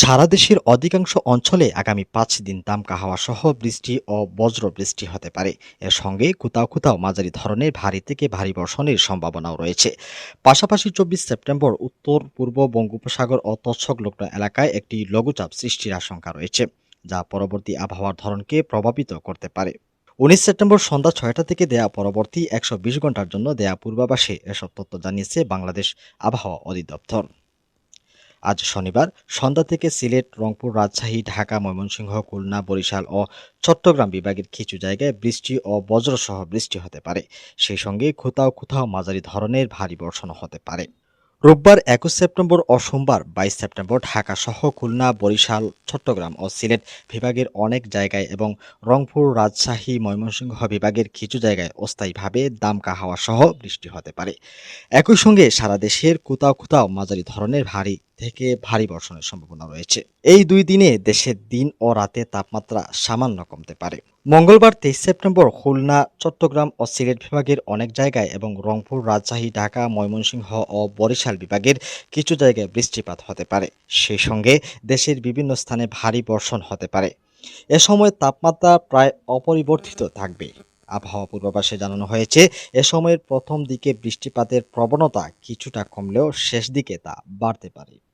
সারা দেশের অধিকাংশ অঞ্চলে আগামী পাঁচ দিন দামকা হাওয়া সহ বৃষ্টি ও বজ্র বৃষ্টি হতে পারে। এর সঙ্গে কোথাও কোথাও মাঝারি ধরনের ভারী থেকে ভারী বর্ষণের সম্ভাবনাও রয়েছে। পাশাপাশি চব্বিশ সেপ্টেম্বর উত্তর, পূর্ব বঙ্গোপসাগর ও তৎসংলগ্ন এলাকায় একটি লঘুচাপ সৃষ্টির আশঙ্কা রয়েছে, যা পরবর্তী আবহাওয়ার ধরনকে প্রভাবিত করতে পারে। উনিশ সেপ্টেম্বর সন্ধ্যা ছয়টা থেকে দেয়া পরবর্তী একশো বিশ ঘণ্টার জন্য দেয়া পূর্বাভাসে এসব তথ্য জানিয়েছে বাংলাদেশ আবহাওয়া অধিদপ্তর। আজ শনিবার সন্ধ্যা থেকে সিলেট, রংপুর, রাজশাহী, ঢাকা, ময়মনসিংহ, খুলনা, বরিশাল ও চট্টগ্রাম বিভাগের কিছু জায়গায় বৃষ্টি ও বজ্রসহ বৃষ্টি হতে পারে। সেই সঙ্গে কোথাও কোথাও মাঝারি ধরনের ভারী বর্ষণ হতে পারে। রোববার একুশ সেপ্টেম্বর ও সোমবার বাইশ সেপ্টেম্বর ঢাকা সহ খুলনা, বরিশাল, চট্টগ্রাম ও সিলেট বিভাগের অনেক জায়গায় এবং রংপুর, রাজশাহী, ময়মনসিংহ বিভাগের কিছু জায়গায় অস্থায়ীভাবে দামকা হাওয়া সহ বৃষ্টি হতে পারে। একই সঙ্গে সারা দেশের কোথাও কোথাও মাঝারি ধরনের ভারী থেকে ভারী বর্ষণের সম্ভাবনা রয়েছে। এই দুই দিনে দেশের দিন ও রাতে তাপমাত্রা সামান্য কমতে পারে। মঙ্গলবার তেইশ সেপ্টেম্বর খুলনা, চট্টগ্রাম ও সিলেট বিভাগের অনেক জায়গায় এবং রংপুর, রাজশাহী, ঢাকা, ময়মনসিংহ ও বরিশাল বিভাগের কিছু জায়গায় বৃষ্টিপাত হতে পারে। সেই সঙ্গে দেশের বিভিন্ন স্থানে ভারী বর্ষণ হতে পারে। এ সময় তাপমাত্রা প্রায় অপরিবর্তিত থাকবে। আবহাওয়া পূর্বাভাসে জানানো হয়েছে, এ সময়ের প্রথম দিকে বৃষ্টিপাতের প্রবণতা কিছুটা কমলেও শেষ দিকে তা বাড়তে পারে।